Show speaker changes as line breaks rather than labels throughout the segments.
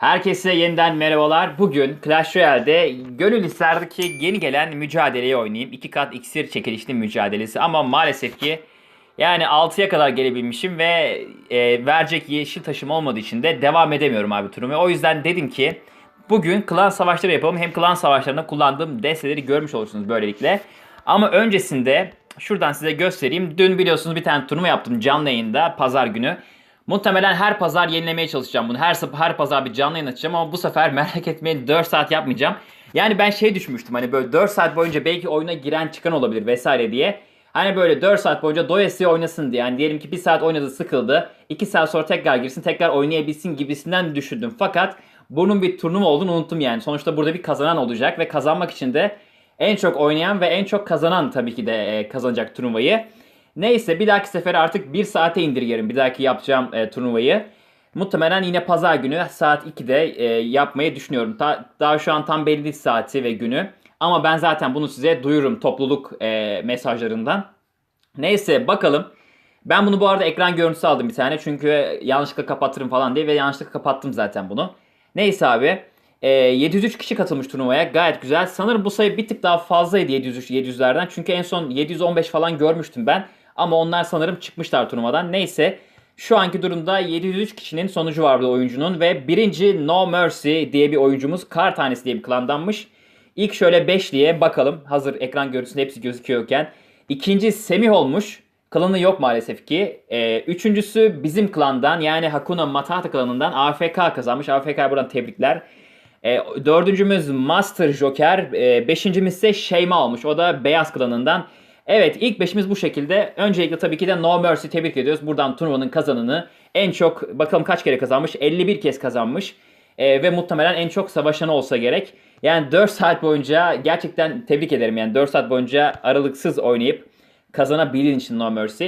Herkese yeniden merhabalar. Bugün Clash Royale'de gönül isterdi ki yeni gelen mücadeleyi oynayayım. İki kat iksir çekilişli mücadelesi ama maalesef ki yani 6'ya kadar gelebilmişim ve e, verecek yeşil taşım olmadığı için de devam edemiyorum abi turumu. O yüzden dedim ki bugün klan savaşları yapalım. Hem klan savaşlarında kullandığım desteleri görmüş olursunuz böylelikle. Ama öncesinde şuradan size göstereyim. Dün biliyorsunuz bir tane turnuva yaptım canlı yayında pazar günü. Muhtemelen her pazar yenilemeye çalışacağım bunu. Her her pazar bir canlı yayın açacağım ama bu sefer merak etmeyin 4 saat yapmayacağım. Yani ben şey düşmüştüm hani böyle 4 saat boyunca belki oyuna giren çıkan olabilir vesaire diye. Hani böyle 4 saat boyunca doyasıya oynasın diye. Yani diyelim ki 1 saat oynadı sıkıldı. 2 saat sonra tekrar girsin tekrar oynayabilsin gibisinden düşündüm. Fakat bunun bir turnuva olduğunu unuttum yani. Sonuçta burada bir kazanan olacak ve kazanmak için de en çok oynayan ve en çok kazanan tabii ki de e, kazanacak turnuvayı. Neyse bir dahaki sefere artık 1 saate indirgerim bir dahaki yapacağım e, turnuvayı. Muhtemelen yine pazar günü saat 2'de e, yapmayı düşünüyorum. Ta, daha şu an tam belli saati ve günü. Ama ben zaten bunu size duyururum topluluk e, mesajlarından. Neyse bakalım. Ben bunu bu arada ekran görüntüsü aldım bir tane. Çünkü yanlışlıkla kapatırım falan diye ve yanlışlıkla kapattım zaten bunu. Neyse abi. E, 703 kişi katılmış turnuvaya. Gayet güzel. Sanırım bu sayı bir tık daha fazlaydı 703 700'lerden. Çünkü en son 715 falan görmüştüm ben. Ama onlar sanırım çıkmışlar turnuvadan. Neyse. Şu anki durumda 703 kişinin sonucu vardı oyuncunun ve birinci No Mercy diye bir oyuncumuz kar tanesi diye bir klandanmış. İlk şöyle 5'liye bakalım. Hazır ekran görüntüsünde hepsi gözüküyorken. İkinci Semih olmuş. Klanı yok maalesef ki. Ee, üçüncüsü bizim klandan yani Hakuna Matata klanından AFK kazanmış. AFK'ya buradan tebrikler. Ee, dördüncümüz Master Joker. Ee, beşincimiz ise Şeyma olmuş. O da Beyaz klanından. Evet ilk beşimiz bu şekilde. Öncelikle tabii ki de No Mercy tebrik ediyoruz. Buradan turnuvanın kazanını en çok bakalım kaç kere kazanmış? 51 kez kazanmış. Ee, ve muhtemelen en çok savaşanı olsa gerek. Yani 4 saat boyunca gerçekten tebrik ederim. Yani 4 saat boyunca aralıksız oynayıp kazanabildiğin için No Mercy.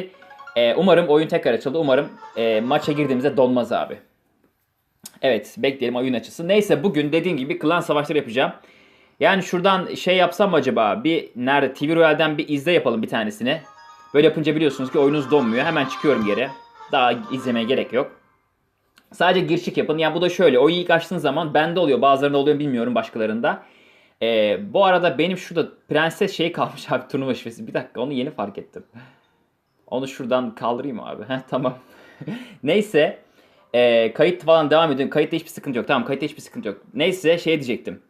Ee, umarım oyun tekrar açıldı. Umarım e, maça girdiğimizde donmaz abi. Evet bekleyelim oyun açısı. Neyse bugün dediğim gibi klan savaşları yapacağım. Yani şuradan şey yapsam acaba? Bir nerede? TV Royale'den bir izle yapalım bir tanesini. Böyle yapınca biliyorsunuz ki oyunuz donmuyor. Hemen çıkıyorum geri. Daha izlemeye gerek yok. Sadece gir çık yapın. Yani bu da şöyle. Oyunu ilk açtığın zaman bende oluyor. Bazılarında oluyor bilmiyorum başkalarında. Ee, bu arada benim şurada prenses şey kalmış abi turnuva şifresi. Bir dakika onu yeni fark ettim. Onu şuradan kaldırayım abi. Heh, tamam. Neyse. Ee, kayıt falan devam ediyor. Kayıtta hiçbir sıkıntı yok. Tamam kayıtta hiçbir sıkıntı yok. Neyse şey diyecektim.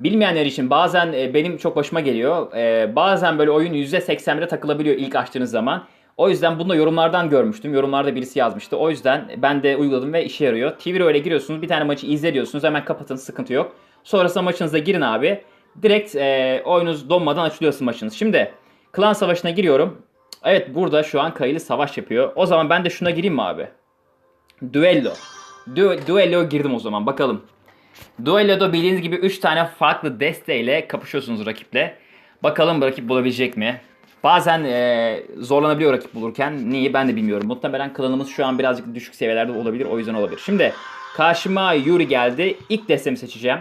Bilmeyenler için bazen e, benim çok başıma geliyor. E, bazen böyle oyun %81'e takılabiliyor ilk açtığınız zaman. O yüzden bunu da yorumlardan görmüştüm. Yorumlarda birisi yazmıştı. O yüzden ben de uyguladım ve işe yarıyor. TV öyle giriyorsunuz. Bir tane maçı izle diyorsunuz. Hemen kapatın sıkıntı yok. Sonrasında maçınıza girin abi. Direkt e, oyunuz donmadan açılıyorsun maçınız. Şimdi klan savaşına giriyorum. Evet burada şu an Kayılı savaş yapıyor. O zaman ben de şuna gireyim mi abi? Duello. Du Duello girdim o zaman bakalım. Duello'da bildiğiniz gibi 3 tane farklı desteğiyle kapışıyorsunuz rakiple. Bakalım rakip bulabilecek mi? Bazen e, zorlanabiliyor rakip bulurken. Niye ben de bilmiyorum. Muhtemelen klanımız şu an birazcık düşük seviyelerde olabilir. O yüzden olabilir. Şimdi karşıma Yuri geldi. İlk destemi seçeceğim.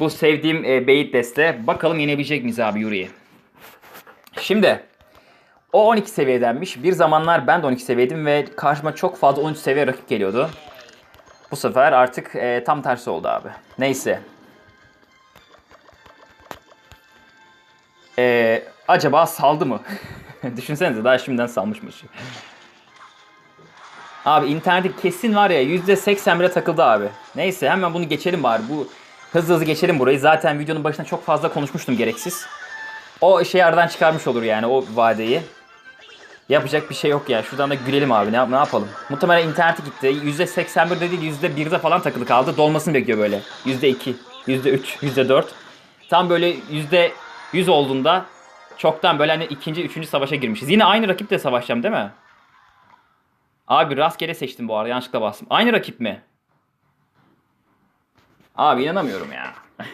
Bu sevdiğim e, beyit deste. Bakalım yenebilecek miyiz abi Yuri'yi? Şimdi o 12 seviyedenmiş. Bir zamanlar ben de 12 seviyeydim ve karşıma çok fazla 13 seviye rakip geliyordu. Bu sefer artık e, tam tersi oldu abi. Neyse. E, acaba saldı mı? Düşünsenize daha şimdiden salmışmış. Abi internette kesin var ya %81'e takıldı abi. Neyse hemen bunu geçelim bari. Bu hızlı hızlı geçelim burayı. Zaten videonun başında çok fazla konuşmuştum gereksiz. O şeyi aradan çıkarmış olur yani o vadeyi. Yapacak bir şey yok ya. Şuradan da gülelim abi. Ne, ne yapalım? Muhtemelen interneti gitti. %81'de değil %1'de falan takılı kaldı. Dolmasını bekliyor böyle. %2, %3, %4. Tam böyle %100 olduğunda çoktan böyle hani ikinci, üçüncü savaşa girmişiz. Yine aynı rakiple savaşacağım değil mi? Abi rastgele seçtim bu arada. Yanlışlıkla bastım. Aynı rakip mi? Abi inanamıyorum ya.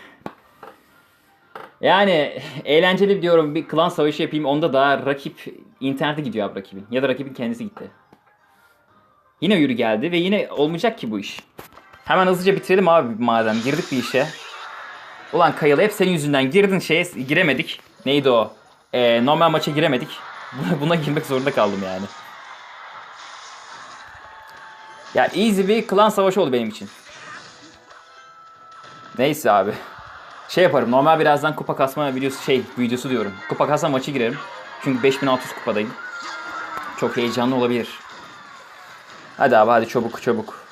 Yani eğlenceli diyorum bir klan savaşı yapayım onda da rakip internete gidiyor abi rakibin. Ya da rakibin kendisi gitti. Yine yürü geldi ve yine olmayacak ki bu iş. Hemen hızlıca bitirelim abi madem girdik bir işe. Ulan Kayalı hep senin yüzünden girdin şeye giremedik. Neydi o? Ee, normal maça giremedik. Buna, girmek zorunda kaldım yani. Ya easy bir klan savaşı oldu benim için. Neyse abi. Şey yaparım. Normal birazdan kupa kasma videosu şey videosu diyorum. Kupa kasma maçı girerim. Çünkü 5600 kupadayım. Çok heyecanlı olabilir. Hadi abi hadi çabuk çabuk.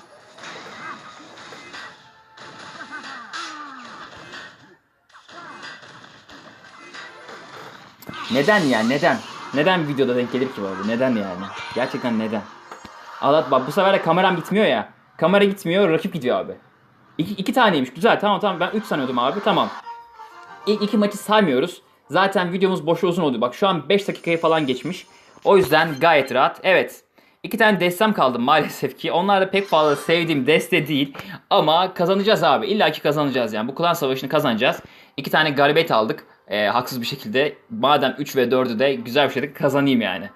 Neden yani neden? Neden videoda denk gelir ki bu? Neden yani? Gerçekten neden? Allah bak bu sefer de kameram gitmiyor ya. Kamera gitmiyor, rakip gidiyor abi. İki, iki taneymiş. Güzel tamam tamam ben 3 sanıyordum abi tamam. İlk iki maçı saymıyoruz. Zaten videomuz boşu uzun oldu. Bak şu an 5 dakikayı falan geçmiş. O yüzden gayet rahat. Evet. İki tane destem kaldı maalesef ki. Onlar da pek fazla sevdiğim deste değil. Ama kazanacağız abi. İlla ki kazanacağız yani. Bu klan savaşını kazanacağız. İki tane galibiyet aldık. Ee, haksız bir şekilde. Madem 3 ve 4'ü de güzel bir şekilde kazanayım yani.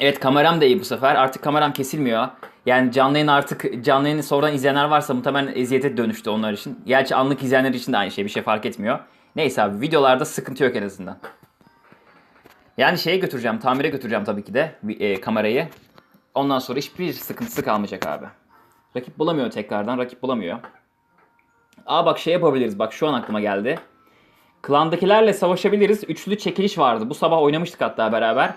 Evet kameram da iyi bu sefer. Artık kameram kesilmiyor. Yani canlı yayın artık canlı yayını sonradan izleyenler varsa muhtemelen eziyete dönüştü onlar için. Gerçi anlık izleyenler için de aynı şey bir şey fark etmiyor. Neyse abi videolarda sıkıntı yok en azından. Yani şeye götüreceğim tamire götüreceğim tabii ki de e, kamerayı. Ondan sonra hiçbir sıkıntısı kalmayacak abi. Rakip bulamıyor tekrardan rakip bulamıyor. Aa bak şey yapabiliriz bak şu an aklıma geldi. Klandakilerle savaşabiliriz. Üçlü çekiliş vardı. Bu sabah oynamıştık hatta beraber.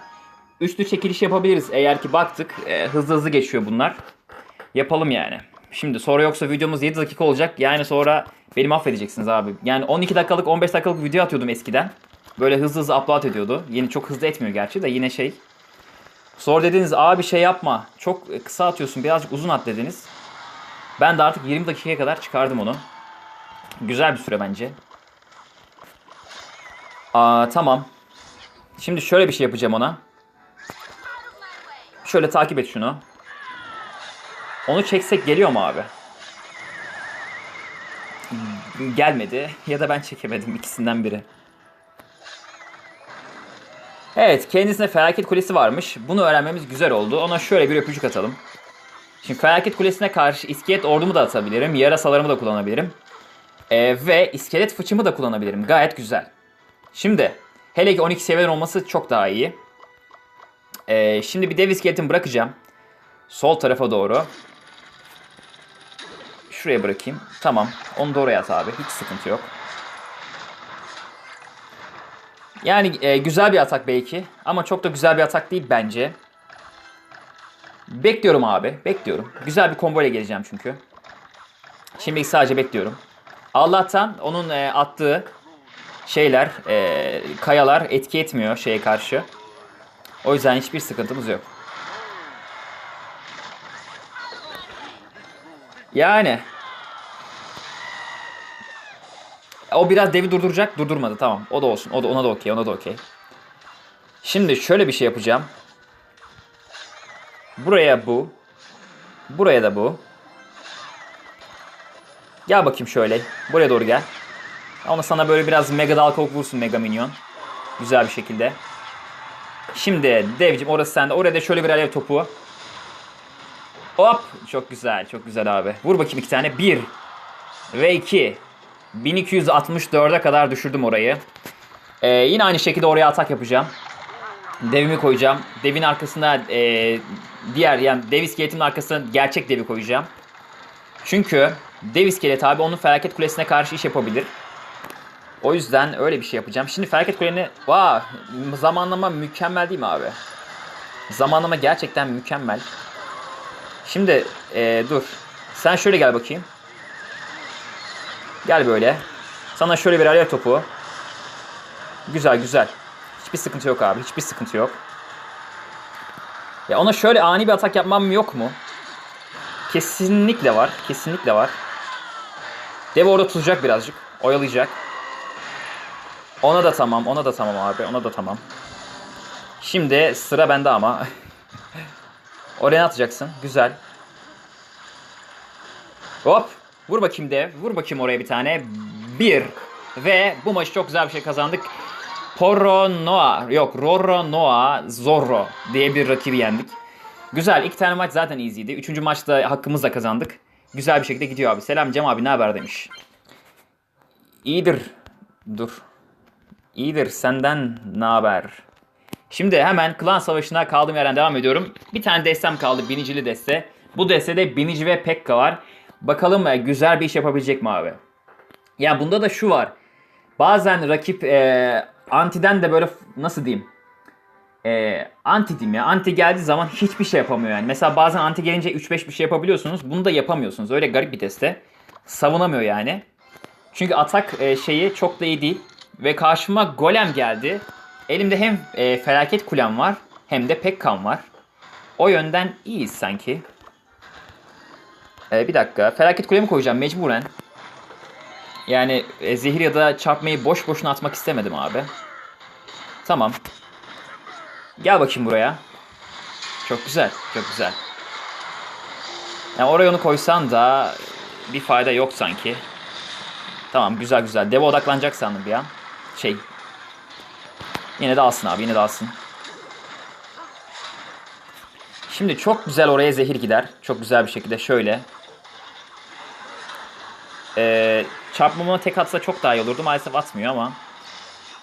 Üçlü çekiliş yapabiliriz eğer ki baktık. e, hızlı hızlı geçiyor bunlar. Yapalım yani. Şimdi sonra yoksa videomuz 7 dakika olacak. Yani sonra beni mahvedeceksiniz abi. Yani 12 dakikalık 15 dakikalık video atıyordum eskiden. Böyle hızlı hızlı upload ediyordu. Yeni çok hızlı etmiyor gerçi de yine şey. Sonra dediniz abi şey yapma. Çok kısa atıyorsun birazcık uzun at dediniz. Ben de artık 20 dakikaya kadar çıkardım onu. Güzel bir süre bence. Aa, tamam. Şimdi şöyle bir şey yapacağım ona. Şöyle takip et şunu. Onu çeksek geliyor mu abi? Gelmedi ya da ben çekemedim ikisinden biri. Evet kendisine felaket kulesi varmış. Bunu öğrenmemiz güzel oldu. Ona şöyle bir öpücük atalım. Şimdi felaket kulesine karşı iskelet ordumu da atabilirim. Yarasalarımı da kullanabilirim. Ee, ve iskelet fıçımı da kullanabilirim. Gayet güzel. Şimdi hele ki 12 seviyeden olması çok daha iyi. Ee, şimdi bir dev iskeletimi bırakacağım. Sol tarafa doğru. Şuraya bırakayım. Tamam. Onu da oraya at abi. Hiç sıkıntı yok. Yani e, güzel bir atak belki. Ama çok da güzel bir atak değil bence. Bekliyorum abi. Bekliyorum. Güzel bir combo ile geleceğim çünkü. Şimdilik sadece bekliyorum. Allah'tan onun e, attığı şeyler, e, kayalar etki etmiyor şeye karşı. O yüzden hiçbir sıkıntımız yok. Yani. O biraz devi durduracak. Durdurmadı tamam. O da olsun. O da ona da okey. Ona da okey. Şimdi şöyle bir şey yapacağım. Buraya bu. Buraya da bu. Gel bakayım şöyle. Buraya doğru gel. Ona sana böyle biraz mega dalga vursun mega minyon. Güzel bir şekilde. Şimdi devcim orası sende. Oraya da şöyle bir alev topu. Hop. Çok güzel. Çok güzel abi. Vur bakayım iki tane. Bir. Ve iki. 1264'e kadar düşürdüm orayı. Ee, yine aynı şekilde oraya atak yapacağım. Devimi koyacağım. Devin arkasında e, diğer yani dev iskeletimin arkasına gerçek devi koyacağım. Çünkü dev iskelet abi onun felaket kulesine karşı iş yapabilir. O yüzden öyle bir şey yapacağım. Şimdi felaket kuleni... Vaa! Zamanlama mükemmel değil mi abi? Zamanlama gerçekten mükemmel. Şimdi ee, dur. Sen şöyle gel bakayım. Gel böyle. Sana şöyle bir alev topu. Güzel güzel. Hiçbir sıkıntı yok abi. Hiçbir sıkıntı yok. Ya ona şöyle ani bir atak yapmam yok mu? Kesinlikle var. Kesinlikle var. Dev orada tutacak birazcık. Oyalayacak. Ona da tamam. Ona da tamam abi. Ona da tamam. Şimdi sıra bende ama. Oraya atacaksın? Güzel. Hop. Vur bakayım dev. Vur bakayım oraya bir tane. Bir. Ve bu maçı çok güzel bir şey kazandık. Porro Noa. Yok Roro Noa Zorro diye bir rakibi yendik. Güzel. iki tane maç zaten easy'ydi. Üçüncü maçta hakkımızla kazandık. Güzel bir şekilde gidiyor abi. Selam Cem abi ne haber demiş. İyidir. Dur. İyidir senden ne haber? Şimdi hemen klan savaşına kaldığım yerden devam ediyorum. Bir tane destem kaldı binicili deste. Bu destede binici ve Pekka var. Bakalım e, güzel bir iş yapabilecek mi abi? Ya bunda da şu var. Bazen rakip e, antiden de böyle nasıl diyeyim? E, anti diyeyim ya. Anti geldiği zaman hiçbir şey yapamıyor yani. Mesela bazen anti gelince 3-5 bir şey yapabiliyorsunuz. Bunu da yapamıyorsunuz. Öyle garip bir teste. Savunamıyor yani. Çünkü atak e, şeyi çok da iyi değil. Ve karşıma golem geldi. Elimde hem e, felaket kulem var hem de pekkan var. O yönden iyiyiz sanki. E, bir dakika. Felaket kulemi koyacağım mecburen. Yani e, zehir ya da çarpmayı boş boşuna atmak istemedim abi. Tamam. Gel bakayım buraya. Çok güzel, çok güzel. Yani oraya onu koysan da bir fayda yok sanki. Tamam güzel güzel. Deve odaklanacak sandım bir an. Şey. Yine de alsın abi yine de alsın. Şimdi çok güzel oraya zehir gider. Çok güzel bir şekilde şöyle. Ee, çarpmama tek atsa çok daha iyi olurdu. Maalesef atmıyor ama.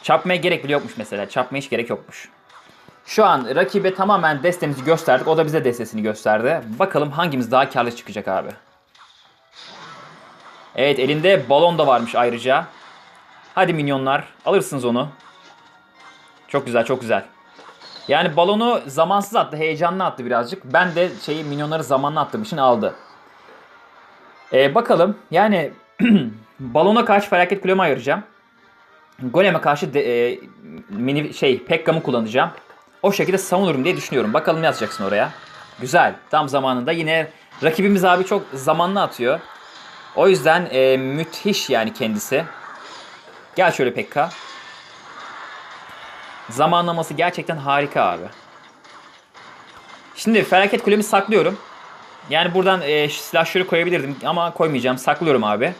Çarpmaya gerek bile yokmuş mesela. Çarpmaya hiç gerek yokmuş. Şu an rakibe tamamen destemizi gösterdik. O da bize destesini gösterdi. Bakalım hangimiz daha karlı çıkacak abi. Evet elinde balon da varmış ayrıca. Hadi minyonlar alırsınız onu. Çok güzel çok güzel. Yani balonu zamansız attı, heyecanlı attı birazcık. Ben de şeyi minyonları zamanlı attığım için aldı. Ee, bakalım yani balona karşı felaket kulemi ayıracağım. Golem'e karşı de, e, mini şey Pekka'mı kullanacağım. O şekilde savunurum diye düşünüyorum. Bakalım ne yazacaksın oraya. Güzel. Tam zamanında yine rakibimiz abi çok zamanlı atıyor. O yüzden e, müthiş yani kendisi. Gel şöyle Pekka. Zamanlaması gerçekten harika abi. Şimdi felaket kulemi saklıyorum. Yani buradan e, silahşörü koyabilirdim ama koymayacağım. Saklıyorum abi.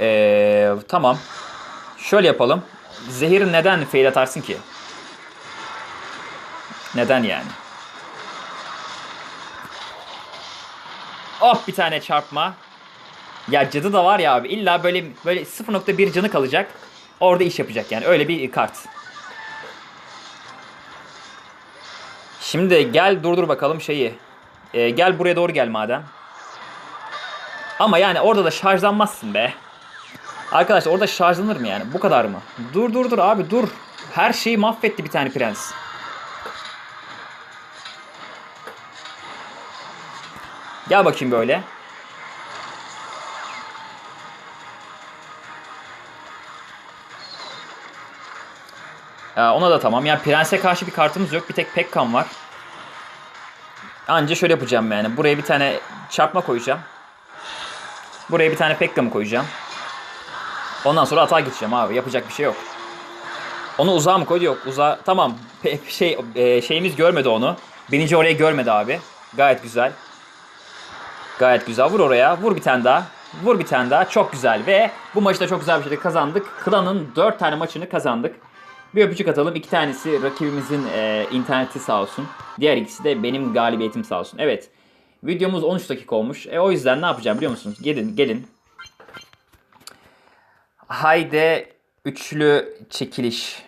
E, tamam. Şöyle yapalım. Zehir neden fail atarsın ki? Neden yani? Hop bir tane çarpma. Ya cadı da var ya abi illa böyle böyle 0.1 canı kalacak. Orada iş yapacak yani öyle bir kart. Şimdi gel durdur bakalım şeyi. Ee, gel buraya doğru gel madem. Ama yani orada da şarjlanmazsın be. Arkadaşlar orada şarjlanır mı yani? Bu kadar mı? Dur dur dur abi dur. Her şeyi mahvetti bir tane prens. Gel bakayım böyle. Ee, ona da tamam. Yani prense karşı bir kartımız yok. Bir tek Pekkan var. Anca şöyle yapacağım yani. Buraya bir tane çarpma koyacağım. Buraya bir tane Pekkan'ı koyacağım. Ondan sonra atağa geçeceğim abi. Yapacak bir şey yok. Onu uzağa mı koydu? Yok. Uzağa. Tamam. Pe- şey e, şeyimiz görmedi onu. Birinci oraya görmedi abi. Gayet güzel. Gayet güzel. Vur oraya. Vur bir tane daha. Vur bir tane daha. Çok güzel. Ve bu maçı da çok güzel bir şekilde kazandık. Klan'ın 4 tane maçını kazandık. Bir öpücük atalım. İki tanesi rakibimizin e, interneti sağ olsun. Diğer ikisi de benim galibiyetim sağ olsun. Evet. Videomuz 13 dakika olmuş. E, o yüzden ne yapacağım biliyor musunuz? Gelin gelin. Haydi üçlü çekiliş.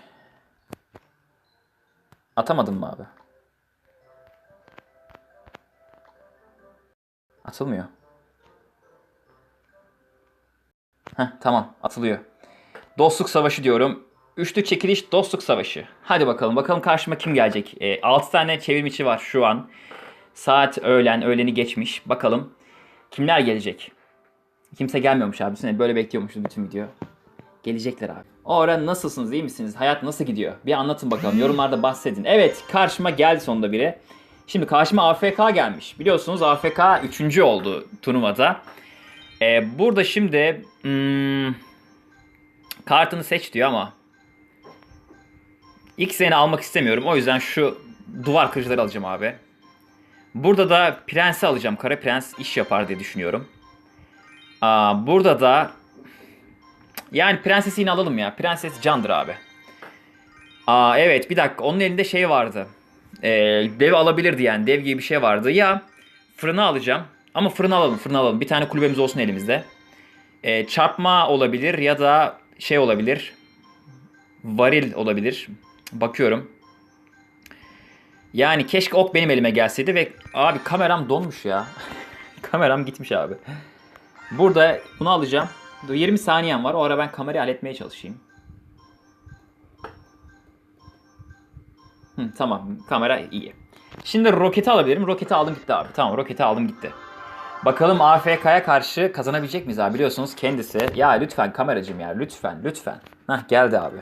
Atamadın mı abi? Atılmıyor. Heh, tamam atılıyor. Dostluk savaşı diyorum. Üçlü çekiliş dostluk savaşı. Hadi bakalım. Bakalım karşıma kim gelecek? E, 6 tane çevirmiçi var şu an. Saat öğlen. Öğleni geçmiş. Bakalım kimler gelecek? Kimse gelmiyormuş abi. Böyle bekliyormuşuz bütün video. Gelecekler abi. O ara nasılsınız? iyi misiniz? Hayat nasıl gidiyor? Bir anlatın bakalım. Yorumlarda bahsedin. Evet karşıma geldi sonunda biri. Şimdi karşıma AFK gelmiş. Biliyorsunuz AFK 3. oldu turnuvada. Ee, burada şimdi hmm, kartını seç diyor ama ilk seni almak istemiyorum. O yüzden şu duvar kırıcıları alacağım abi. Burada da prensi alacağım. Kara prens iş yapar diye düşünüyorum. Aa, burada da yani prensesi yine alalım ya. Prenses candır abi. Aa evet bir dakika onun elinde şey vardı. Ee, dev alabilirdi yani dev gibi bir şey vardı. Ya fırını alacağım. Ama fırını alalım fırını alalım. Bir tane kulübemiz olsun elimizde. Ee, çarpma olabilir ya da şey olabilir. Varil olabilir. Bakıyorum. Yani keşke ok benim elime gelseydi ve abi kameram donmuş ya. kameram gitmiş abi. Burada bunu alacağım. Dur 20 saniyem var. O ara ben kamerayı halletmeye çalışayım. Hı, tamam kamera iyi. Şimdi roketi alabilirim. Roketi aldım gitti abi. Tamam roketi aldım gitti. Bakalım AFK'ya karşı kazanabilecek miyiz abi? Biliyorsunuz kendisi. Ya lütfen kameracım ya lütfen lütfen. Hah geldi abi.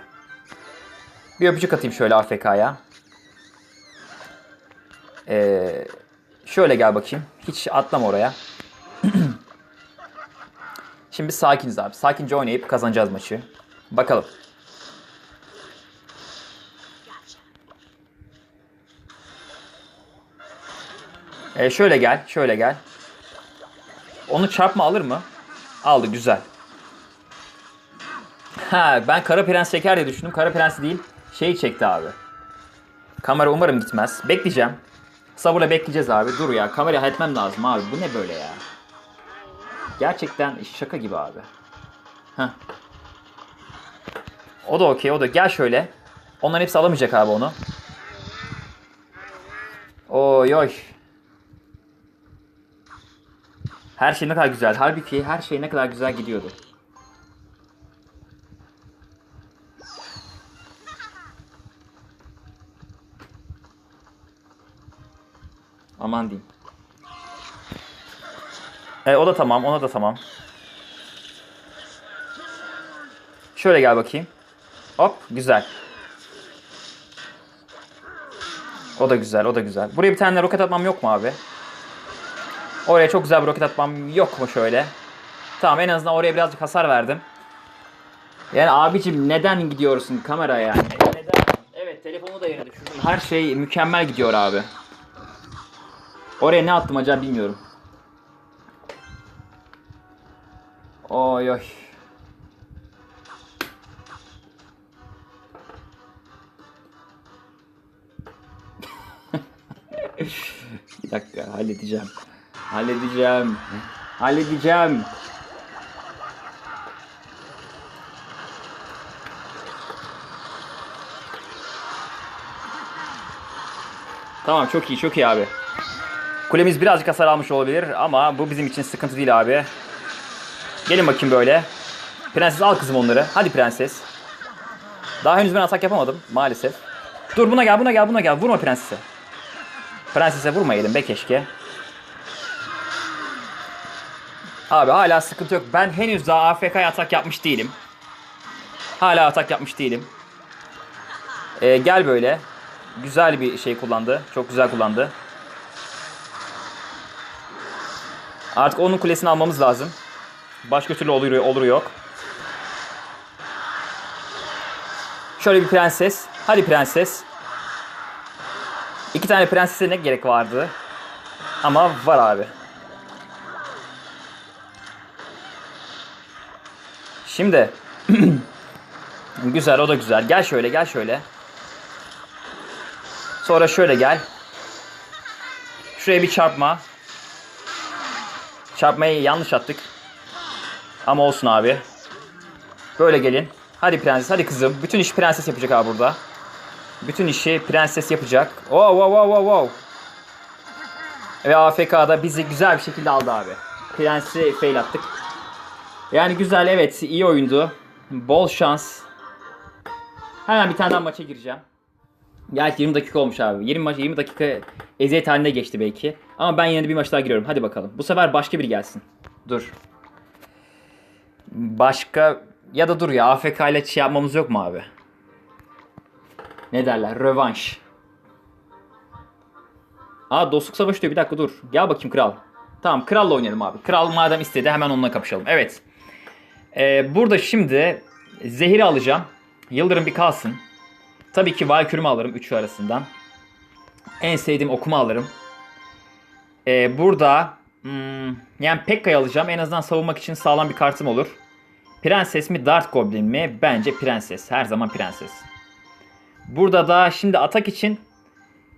Bir öpücük atayım şöyle AFK'ya. Ee, şöyle gel bakayım. Hiç atlama oraya. Şimdi sakiniz abi. Sakince oynayıp kazanacağız maçı. Bakalım. Ee, şöyle gel, şöyle gel. Onu çarpma alır mı? Aldı, güzel. Ha, ben Kara Prens çeker diye düşündüm. Kara Prens değil, şey çekti abi. Kamera umarım gitmez. Bekleyeceğim. Sabırla bekleyeceğiz abi. Dur ya, kamerayı halletmem lazım abi. Bu ne böyle ya? Gerçekten şaka gibi abi. Heh. O da okey, o da. Gel şöyle. Onların hepsi alamayacak abi onu. Oy oy. Her şey ne kadar güzel. Halbuki her şey ne kadar güzel gidiyordu. Aman diyeyim. E, o da tamam, ona da tamam. Şöyle gel bakayım. Hop, güzel. O da güzel, o da güzel. Buraya bir tane roket atmam yok mu abi? Oraya çok güzel bir roket atmam yok mu şöyle? Tamam en azından oraya birazcık hasar verdim. Yani abicim neden gidiyorsun kameraya yani? Neden? Evet telefonu da yere düşürdüm. Her şey mükemmel gidiyor abi. Oraya ne attım acaba bilmiyorum. Oy oy. Bir dakika halledeceğim. Halledeceğim. Halledeceğim. Tamam çok iyi çok iyi abi. Kulemiz birazcık hasar almış olabilir ama bu bizim için sıkıntı değil abi. Gelin bakayım böyle. Prenses al kızım onları. Hadi prenses. Daha henüz ben atak yapamadım maalesef. Dur buna gel buna gel buna gel. Vurma prensese. Prensese vurmayalım be keşke. Abi hala sıkıntı yok. Ben henüz daha AFK'ya atak yapmış değilim. Hala atak yapmış değilim. Ee, gel böyle. Güzel bir şey kullandı. Çok güzel kullandı. Artık onun kulesini almamız lazım. Başka türlü olur, olur yok. Şöyle bir prenses. Hadi prenses. İki tane prensese ne gerek vardı? Ama var abi. Şimdi güzel o da güzel. Gel şöyle gel şöyle. Sonra şöyle gel. Şuraya bir çarpma. Çarpmayı yanlış attık. Ama olsun abi. Böyle gelin. Hadi prenses hadi kızım. Bütün işi prenses yapacak abi burada. Bütün işi prenses yapacak. Wow wow wow wow wow. Ve AFK'da bizi güzel bir şekilde aldı abi. Prensi fail attık. Yani güzel evet iyi oyundu. Bol şans. Hemen bir tane daha maça gireceğim. Gerçi 20 dakika olmuş abi. 20 maç 20 dakika eziyet haline geçti belki. Ama ben yine de bir maç daha giriyorum. Hadi bakalım. Bu sefer başka biri gelsin. Dur. Başka ya da dur ya AFK ile şey yapmamız yok mu abi? Ne derler? Rövanş. Aa dostluk savaşı diyor. Bir dakika dur. Gel bakayım kral. Tamam kralla oynayalım abi. Kral madem istedi hemen onunla kapışalım. Evet. Ee, burada şimdi zehiri alacağım. Yıldırım bir kalsın. Tabii ki Valkürümü alırım üçü arasından. En sevdiğim okuma alırım. Ee, burada hmm, yani Pekka'yı alacağım. En azından savunmak için sağlam bir kartım olur. Prenses mi Dart Goblin mi? Bence prenses. Her zaman prenses. Burada da şimdi atak için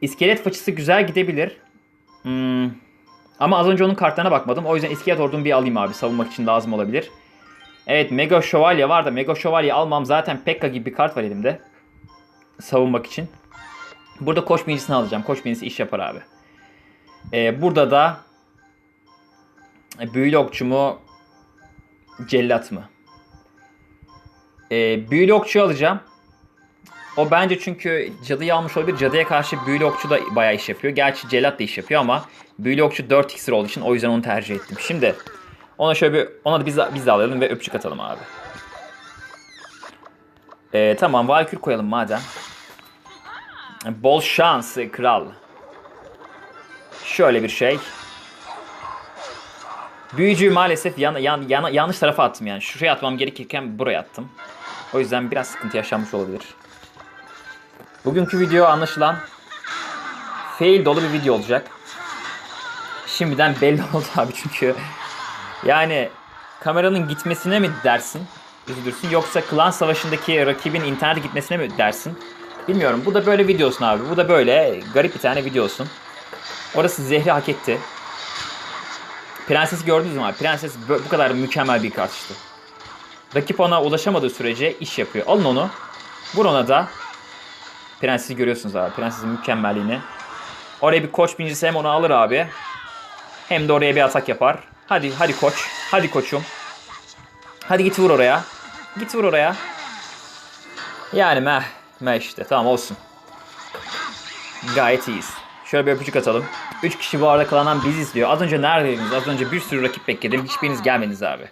iskelet fıçısı güzel gidebilir. Hmm, ama az önce onun kartlarına bakmadım. O yüzden iskelet ordunu bir alayım abi. Savunmak için lazım olabilir. Evet Mega Şövalye var da Mega Şövalye almam. Zaten Pekka gibi bir kart var elimde. Savunmak için. Burada koç alacağım. Koç iş yapar abi. Ee, burada da büyülü okçu mu cellat mı? Ee, büyülü okçu alacağım. O bence çünkü cadıyı almış olabilir. Cadıya karşı büyülü okçu da bayağı iş yapıyor. Gerçi celat da iş yapıyor ama büyülü okçu 4 iksir olduğu için o yüzden onu tercih ettim. Şimdi ona şöyle bir ona da biz, biz de alalım ve öpücük atalım abi. Ee, tamam Valkür koyalım madem. Bol şans kral. Şöyle bir şey. Büyücüyü maalesef yan, yan, yan- yanlış tarafa attım yani. Şuraya atmam gerekirken buraya attım. O yüzden biraz sıkıntı yaşanmış olabilir. Bugünkü video anlaşılan fail dolu bir video olacak. Şimdiden belli oldu abi çünkü yani kameranın gitmesine mi dersin? Üzülürsün yoksa klan savaşındaki rakibin internete gitmesine mi dersin? Bilmiyorum. Bu da böyle videosun abi. Bu da böyle garip bir tane videosun. Orası zehri hak etti. Prensesi gördünüz mü abi? Prenses bu kadar mükemmel bir kartıştı. Rakip ona ulaşamadığı sürece iş yapıyor. Alın onu. Vur ona da. Prensesi görüyorsunuz abi. Prensesin mükemmelliğini. Oraya bir koç binicisi hem onu alır abi. Hem de oraya bir atak yapar. Hadi hadi koç. Hadi koçum. Hadi git vur oraya. Git vur oraya. Yani meh. Meh işte. Tamam olsun. Gayet iyiyiz. Şöyle bir öpücük atalım. 3 kişi bu arada klandan bizi izliyor. Az önce neredeydiniz? Az önce bir sürü rakip bekledim. Hiçbiriniz gelmediniz abi.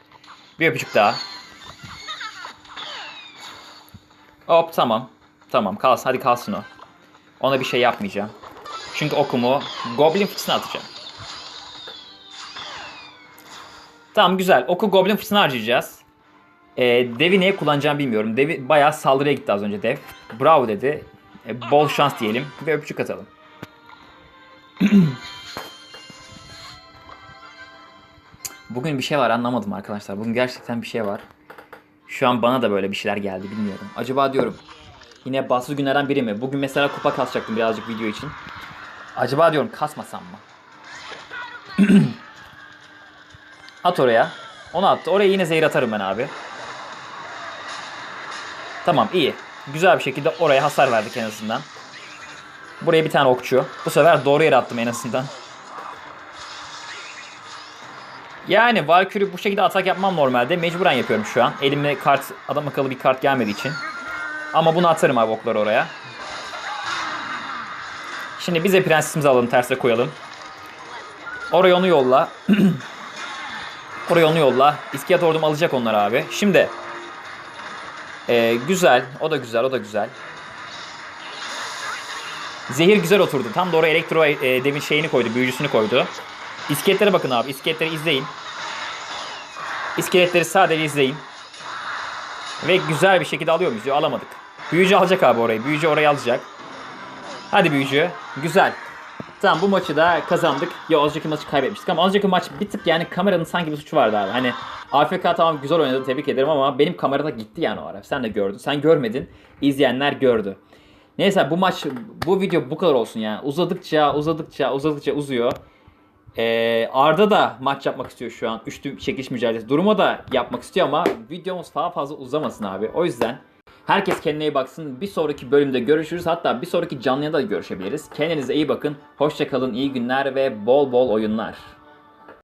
Bir öpücük daha. Hop tamam. Tamam kalsın. Hadi kalsın o. Ona bir şey yapmayacağım. Çünkü okumu Goblin fıçısına atacağım. Tamam güzel. Oku Goblin fıçısına harcayacağız. Ee, Dev'i neye kullanacağımı bilmiyorum. Dev'i bayağı saldırıya gitti az önce Dev. Bravo dedi. Ee, bol şans diyelim ve öpücük atalım. Bugün bir şey var anlamadım arkadaşlar. Bugün gerçekten bir şey var. Şu an bana da böyle bir şeyler geldi bilmiyorum. Acaba diyorum yine bahtsız günlerden biri mi? Bugün mesela kupa kasacaktım birazcık video için. Acaba diyorum kasmasam mı? At oraya. Onu attı. Oraya yine zehir atarım ben abi. Tamam iyi. Güzel bir şekilde oraya hasar verdik en azından. Buraya bir tane okçu. Bu sefer doğru yere attım en azından. Yani Valkyrie bu şekilde atak yapmam normalde. Mecburen yapıyorum şu an. Elimde kart, adam akıllı bir kart gelmediği için. Ama bunu atarım abi okları oraya. Şimdi bize prensesimizi alalım terse koyalım. Oraya onu yolla. Oraya onu yolla. İskiyat ordum alacak onları abi. Şimdi. Ee, güzel. O da güzel. O da güzel. Zehir güzel oturdu. Tam doğru elektro e, demin şeyini koydu. Büyücüsünü koydu. İskeletlere bakın abi. İskeletleri izleyin. İskeletleri sadece izleyin. Ve güzel bir şekilde alıyor muyuz? Yok, alamadık. Büyücü alacak abi orayı. Büyücü orayı alacak. Hadi büyücü. Güzel. Tamam bu maçı da kazandık. Ya az önceki maçı kaybetmiştik ama az önceki maç bir tık yani kameranın sanki bir suçu vardı abi. Hani AFK tamam güzel oynadı tebrik ederim ama benim kamerada gitti yani o ara. Sen de gördün. Sen görmedin. İzleyenler gördü. Neyse bu maç bu video bu kadar olsun yani. Uzadıkça uzadıkça uzadıkça uzuyor. Ee, Arda da maç yapmak istiyor şu an. Üçlü çekiliş mücadelesi. Duruma da yapmak istiyor ama videomuz daha fazla uzamasın abi. O yüzden herkes kendine iyi baksın. Bir sonraki bölümde görüşürüz. Hatta bir sonraki canlı yayında da görüşebiliriz. Kendinize iyi bakın. Hoşçakalın, iyi günler ve bol bol oyunlar.